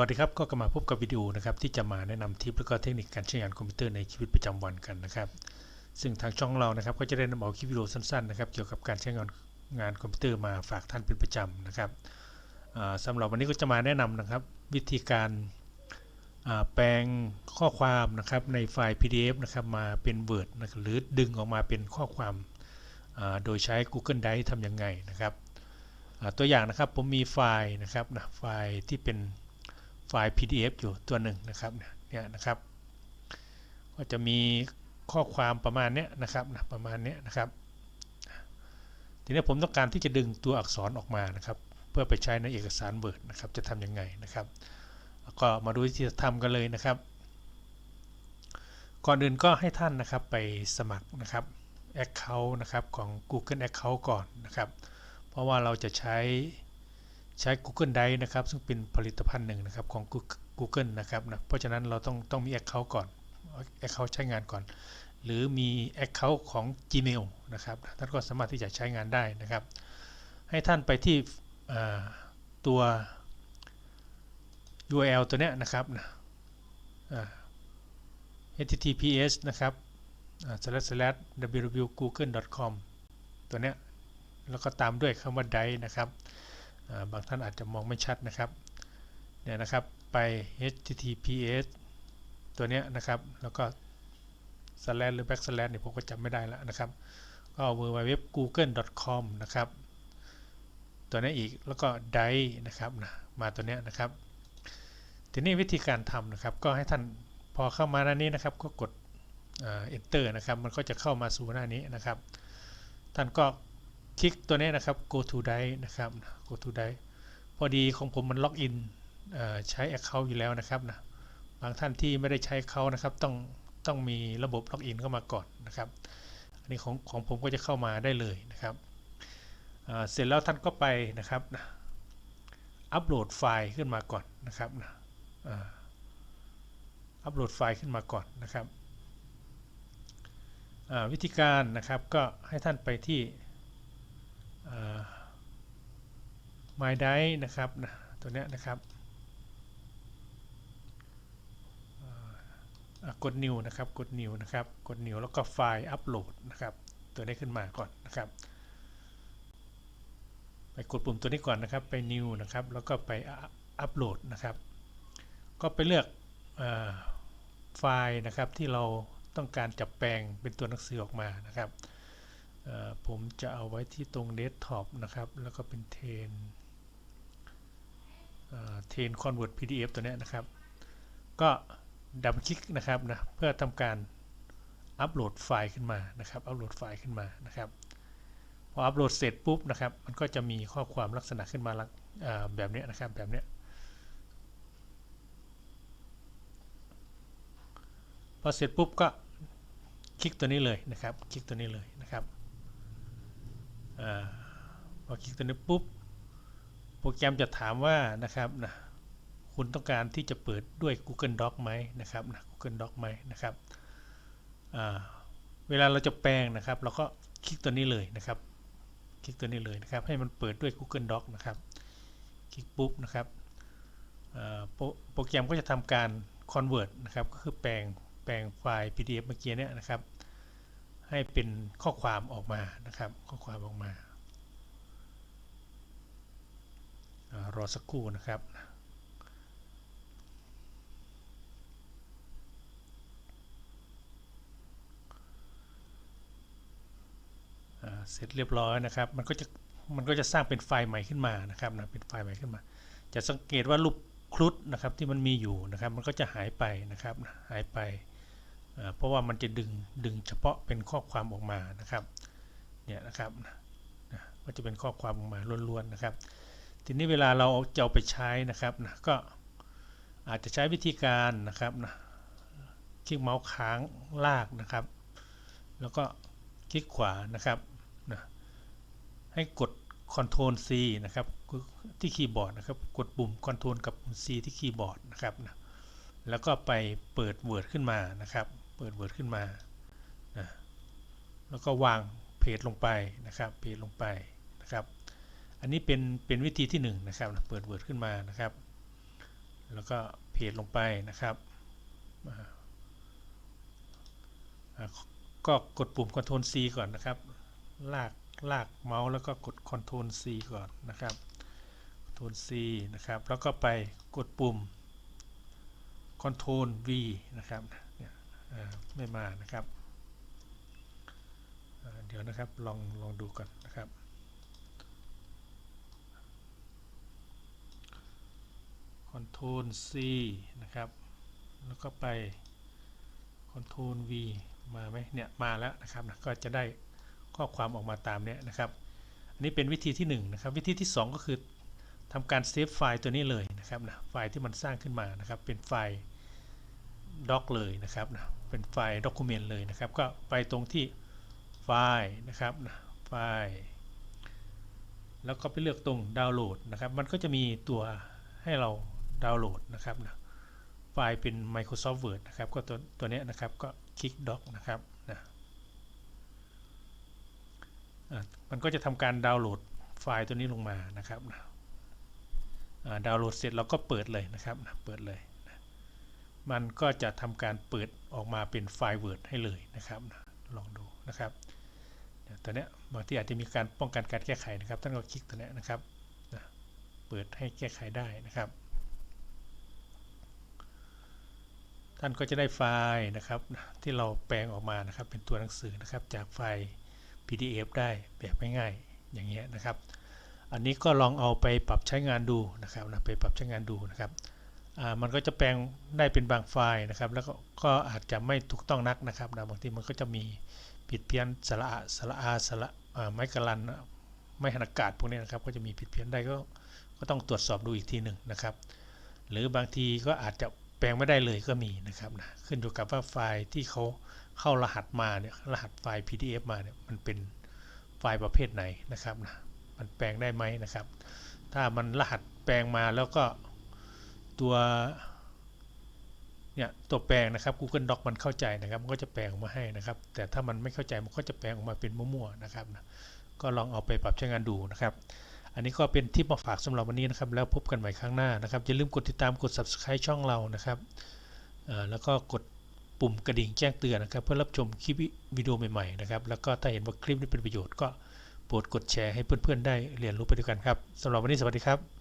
วัสดีครับก็กลับมาพบกับวิดีโอนะครับที่จะมาแนะนำทิปและก็เทคนิคการใช้งานคอมพิวเตอร์ในชีวิตประจำวันกันนะครับซึ่งทางช่องเรานะครับก็จะได้นำเอาคลิปวิดีโอสั้นๆนะครับเกี่ยวกับการใช้งานงานคอมพิวเตอร์มาฝากท่านเป็นประจำนะครับอ่าสำหรับวันนี้ก็จะมาแนะนำนะครับวิธีการแปลงข้อความนะครับในไฟล์ PDF นะครับมาเป็น Word นะรหรือดึงออกมาเป็นข้อความโดยใช้ Google Drive ทำยังไงนะครับตัวอย่างนะครับผมมีไฟล์นะครับนะไฟล์ที่เป็น ไฟล์ PDF อยู่ตัวหนึ่งนะครับเนี่ยนะครับ ก็จะมีข้อความประมาณเนี้ยนะครับนะประมาณเนี้ยนะครับทีนี้ผมต้องการที่จะดึงตัวอักษรออกมานะครับ เพื่อไปใช้ในเอกสาร Word นะครับ จะทำยังไงนะครับก็มาดูวิธีทำกันเลยนะครับ ก่อนอื่นก็ให้ท่านนะครับไปสมัครนะครับ Account นะครับของ Google Account ก่อนนะครับ เพราะว่าเราจะใช้ ใช้ Google Drive นะครับ ซึ่งเป็นผลิตภัณฑ์หนึ่งนะครับของ Google นะครับนะเพราะฉะนั้นเราต้องต้องมี Account ก่อน Account ใช้งานก่อน หรือมี Account ของ Gmail นะครับท่านก็สามารถที่จะใช้งานได้นะครับ ให้ท่านไปที่ตัว URL ตัวเนี้ยนะครับนะ https นะครับ slash slash www.google.com ตัวเนี้ยแล้วก็ตามด้วยคำว่า drive นะครับ บางท่านอาจจะมองไม่ชัดนะครับเนี่ยนะครับไป https ตัวเนี้ยนะครับ แล้วก็ slash หรือ back slash เนี่ยผมก็จำไม่ได้แล้วนะครับ ก็ www google.com นะครับ ตัวนี้อีกแล้วก็ drive นะครับนะมาตัวเนี้ยนะครับ ทีนี้วิธีการทำนะครับ ก็ให้ท่านพอเข้ามาหน้านี้นะครับ ก็กด enter นะครับ มันก็จะเข้ามาสู่หน้านี้นะครับ ท่านก็ คลิกตัวนี้นะครับ go to drive นะครับ go to drive พอดีของผมมันล็อกอินใช้ account อยู่แล้วนะครับนะบางท่านที่ไม่ได้ใช้เขานะครับ ต้องต้องมีระบบล็อกอินเข้ามาก่อนนะครับ อันนี้ของของผมก็จะเข้ามาได้เลยนะครับเสร็จแล้วท่านก็ไปนะครับนะอัปโหลดไฟล์ขึ้นมาก่อนนะครับนะอัปโหลดไฟล์ขึ้นมาก่อนนะครับวิธีการนะครับก็ให้ท่านไปที่ my d i นะครับนะตัวนี้นะครับกด New นะครับกด New นะครับกด New แล้วก็ไฟล์อัปโหลดนะครับตัวนี้ขึ้นมาก่อนนะครับไปกดปุ่มตัวนี้ก่อนนะครับไป New นะครับแล้วก็ไปอัปโหลดนะครับ ก็ไปเลือกไฟล์นะครับที่เราต้องการจับแปลงเป็นตัวหนังสือออกมานะครับ ผมจะเอาไว้ที่ตรงเดสก์ท็อปนะครับ แล้วก็เป็นเทนเทนคอนเวิร์ต PDF ตัวนี้นะครับ ก็ดับคลิกนะครับนะเพื่อทำการอัปโหลดไฟล์ขึ้นมานะครับอัปโหลดไฟล์ขึ้นมานะครับพออัปโหลดเสร็จปุ๊บนะครับ มันก็จะมีข้อความลักษณะขึ้นมาแบบนี้นะครับแบบนี้พอเสร็จปุ๊บก็คลิกตัวนี้เลยนะครับ คลิกตัวนี้เลยนะครับ อพอคลิกตัวนี้ปุ๊บ โปรแกรมจะถามว่านะครับนะคุณต้องการที่จะเปิดด้วย Google Doc ไหมนะครับนะ Google Doc ไหมนะครับเวลาเราจะแปลงนะครับ เราก็คลิกตัวนี้เลยนะครับ คลิกตัวนี้เลยนะครับ ให้มันเปิดด้วย Google Doc นะครับ คลิกปุ๊บนะครับโปรแกรมก็จะทำการ convert นะครับ ก็คือแปลงแปลงไฟล์ PDF เมื่อกี้เนี่ยนะครับ ให้เป็นข้อความออกมานะครับ ข้อความออกมารอสักครู่นะครับเสร็จเรียบร้อยนะครับ มันก็จะมันก็จะสร้างเป็นไฟล์ใหม่ขึ้นมานะครับนะเป็นไฟล์ใหม่ขึ้นมา จะสังเกตว่ารูปครุฑนะครับที่มันมีอยู่นะครับ มันก็จะหายไปนะครับหายไป เพราะว่ามันจะดึงดึงเฉพาะเป็นข้อความออกมานะครับเนี่ยนะครับนะก็จะเป็นข้อความออกมาล้วนๆนะครับ ทีนี้เวลาเราจะเอาไปใช้นะครับนะก็อาจจะใช้วิธีการนะครับนะคลิกเมาส์ค้างลากนะครับ แล้วก็คลิกขวานะครับนะให้กด Ctrl C นะครับที่คีย์บอร์ดนะครับกดปุ่ม Ctrl กับ C ที่คีย์บอร์ดนะครับนะแล้วก็ไปเปิด Word ขึ้นมานะครับ เปิด Word ขึ้นมานะแล้วก็วางเพจลงไปนะครับเพจลงไปนะครับ อันนี้เป็นเป็นวิธีที่1นนะครับเปิด Word ขึ้นมานะครับ แล้วก็เพจลงไปนะครับก็กดปุ่ม Ctrl C ก่อนนะครับ ลากลากเมาส์แล้วก็กด Ctrl C ก่อนนะครับ Ctrl C นะครับ แล้วก็ไปกดปุ่ม Ctrl V นะครับ ไม่มานะครับ เดี๋ยวนะครับลองลองดูก่อนนะครับ Ctrl C นะครับ แล้วก็ไป Ctrl V มาไหมเนี่ยมาแล้วนะครับนะก็จะได้ข้อความออกมาตามเนี้ยนะครับ อันนี้เป็นวิธีที่1นะครับ วิธีที่ 2 ก็คือทำการเซฟไฟล์ตัวนี้เลยนะครับนะไฟล์ที่มันสร้างขึ้นมานะครับเป็นไฟล์ doc เลยนะครับนะเป็นไฟล์ document เลยนะครับ ก็ไปตรงที่ไฟล์นะครับนะไฟล์แล้วก็ไปเลือกตรงดาวน์โหลดนะครับ มันก็จะมีตัวให้เราดาวน์โหลดนะครับนะไฟล์เป็น Microsoft Word นะครับ ก็ตัวตัวนี้นะครับก็คลิก doc นะครับนะมันก็จะทำการดาวน์โหลดไฟล์ตัวนี้ลงมานะครับนะดาวน์โหลดเสร็จเราก็เปิดเลยนะครับนะเปิดเลย มันก็จะทำการเปิดออกมาเป็นไฟล์ Word ให้เลยนะครับลองดูนะครับตัวเนี้ยบางที่อาจจะมีการป้องกันการแก้ไขนะครับท่านก็คลิกตัวเนี้ยนะครับเปิดให้แก้ไขได้นะครับ ท่านก็จะได้ไฟล์นะครับที่เราแปลงออกมานะครับ เป็นตัวหนังสือนะครับจากไฟล์ PDF ได้แบบง่ายๆอย่างเงี้ยนะครับ อันนี้ก็ลองเอาไปปรับใช้งานดูนะครับนะไปปรับใช้งานดูนะครับ มันก็จะแปลงได้เป็นบางไฟล์นะครับ แล้วก็ก็อาจจะไม่ถูกต้องนักนะครับนะบางทีมันก็จะมีผิดเพี้ยนสระอะสระอาสระไม้กระลันไม่หันอากาศพวกนี้นะครับ ก็จะมีผิดเพี้ยนได้ก็ก็ต้องตรวจสอบดูอีกทีหนึ่งนะครับ หรือบางทีก็อาจจะแปลงไม่ได้เลยก็มีนะครับนะขึ้นอยู่กับว่าไฟล์ที่เขาเข้ารหัสมาเนี่ยรหัสไฟล์ PDF มาเนี่ยมันเป็นไฟล์ประเภทไหนนะครับนะมันแปลงได้ไหมนะครับ ถ้ามันรหัสแปลงมาแล้วก็ ตัวเนี่ยตัวแปลงนะครับ Google Doc มันเข้าใจนะครับ มันก็จะแปลงออกมาให้นะครับ แต่ถ้ามันไม่เข้าใจมันก็จะแปลงออกมาเป็นมั่วๆนะครับนะก็ลองเอาไปปรับใช้งานดูนะครับ อันนี้ก็เป็นทิปมาฝากสำหรับวันนี้นะครับ แล้วพบกันใหม่ครั้งหน้านะครับ อย่าลืมกดติดตามกด subscribe ช่องเรานะครับแล้วก็กดปุ่มกระดิ่งแจ้งเตือนนะครับ เพื่อรับชมคลิปวิดีโอใหม่ๆนะครับ แล้วก็ถ้าเห็นว่าคลิปนี้เป็นประโยชน์ก็โปรดกดแชร์ให้เพื่อนๆได้เรียนรู้ไปด้วยกันครับสำหรับวันนี้สวัสดีครับ